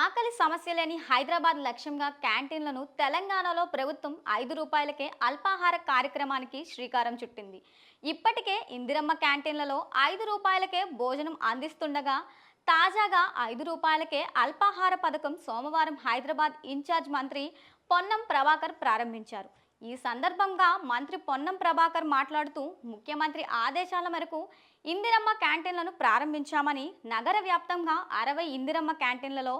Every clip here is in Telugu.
ఆకలి సమస్య లేని హైదరాబాద్ లక్ష్యంగా క్యాంటీన్లను తెలంగాణలో ప్రభుత్వం ఐదు రూపాయలకే అల్పాహార కార్యక్రమానికి శ్రీకారం చుట్టింది. ఇప్పటికే ఇందిరమ్మ క్యాంటీన్లలో ఐదు రూపాయలకే భోజనం అందిస్తుండగా తాజాగా ఐదు రూపాయలకే అల్పాహార పథకం సోమవారం హైదరాబాద్ ఇన్ఛార్జ్ మంత్రి పొన్నం ప్రభాకర్ ప్రారంభించారు. ఈ సందర్భంగా మంత్రి పొన్నం ప్రభాకర్ మాట్లాడుతూ ముఖ్యమంత్రి ఆదేశాల మేరకు ఇందిరమ్మ క్యాంటీన్లను ప్రారంభించామని నగర వ్యాప్తంగా అరవై ఇందిరమ్మ క్యాంటీన్లలో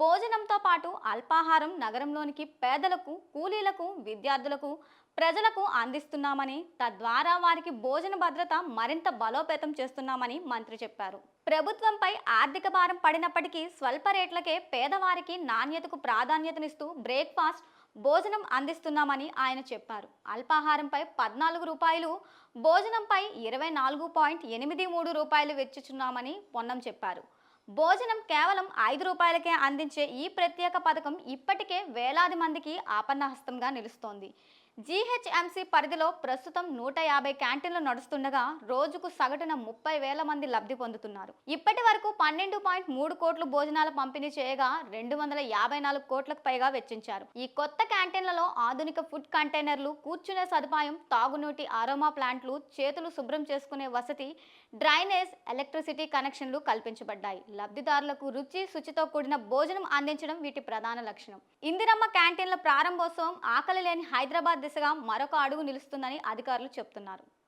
భోజనంతో పాటు అల్పాహారం నగరంలోనికి పేదలకు కూలీలకు విద్యార్థులకు ప్రజలకు అందిస్తున్నామని తద్వారా వారికి భోజన భద్రత మరింత బలోపేతం చేస్తున్నామని మంత్రి చెప్పారు. ప్రభుత్వంపై ఆర్థిక భారం పడినప్పటికీ స్వల్ప రేట్లకే పేదవారికి నాణ్యతకు ప్రాధాన్యతనిస్తూ బ్రేక్ఫాస్ట్ భోజనం అందిస్తున్నామని ఆయన చెప్పారు. అల్పాహారంపై పద్నాలుగు రూపాయలు భోజనంపై ఇరవై నాలుగు పాయింట్ ఎనిమిది మూడు రూపాయలు వెచ్చుచున్నామని పొన్నం చెప్పారు. భోజనం కేవలం ఐదు రూపాయలకే అందించే ఈ ప్రత్యేక పథకం ఇప్పటికే వేలాది మందికి ఆపన్నహస్తంగా నిలుస్తోంది. జీహెచ్ఎంసీ పరిధిలో ప్రస్తుతం నూట యాభై క్యాంటీన్లు నడుస్తుండగా రోజుకు సగటున ముప్పై వేల మంది లబ్ధి పొందుతున్నారు. ఇప్పటి వరకు పన్నెండు పాయింట్ మూడు కోట్లు భోజనాల పంపిణీ చేయగా రెండు వందల యాభై నాలుగు కోట్లకు పైగా వెచ్చించారు. ఈ కొత్త క్యాంటీన్లలో ఆధునిక ఫుడ్ కంటైనర్లు కూర్చునే సదుపాయం తాగునీటి ఆరోమా ప్లాంట్లు చేతులు శుభ్రం చేసుకునే వసతి డ్రైనేజ్ ఎలక్ట్రిసిటీ కనెక్షన్లు కల్పించబడ్డాయి. లబ్ధిదారులకు రుచి శుచితో కూడిన భోజనం అందించడం వీటి ప్రధాన లక్షణం. ఇందిరమ్మ క్యాంటీన్ల ప్రారంభోత్సవం ఆకలి లేని హైదరాబాద్ దిశగా మరొక అడుగు నిలుస్తుందని అధికారులు చెబుతున్నారు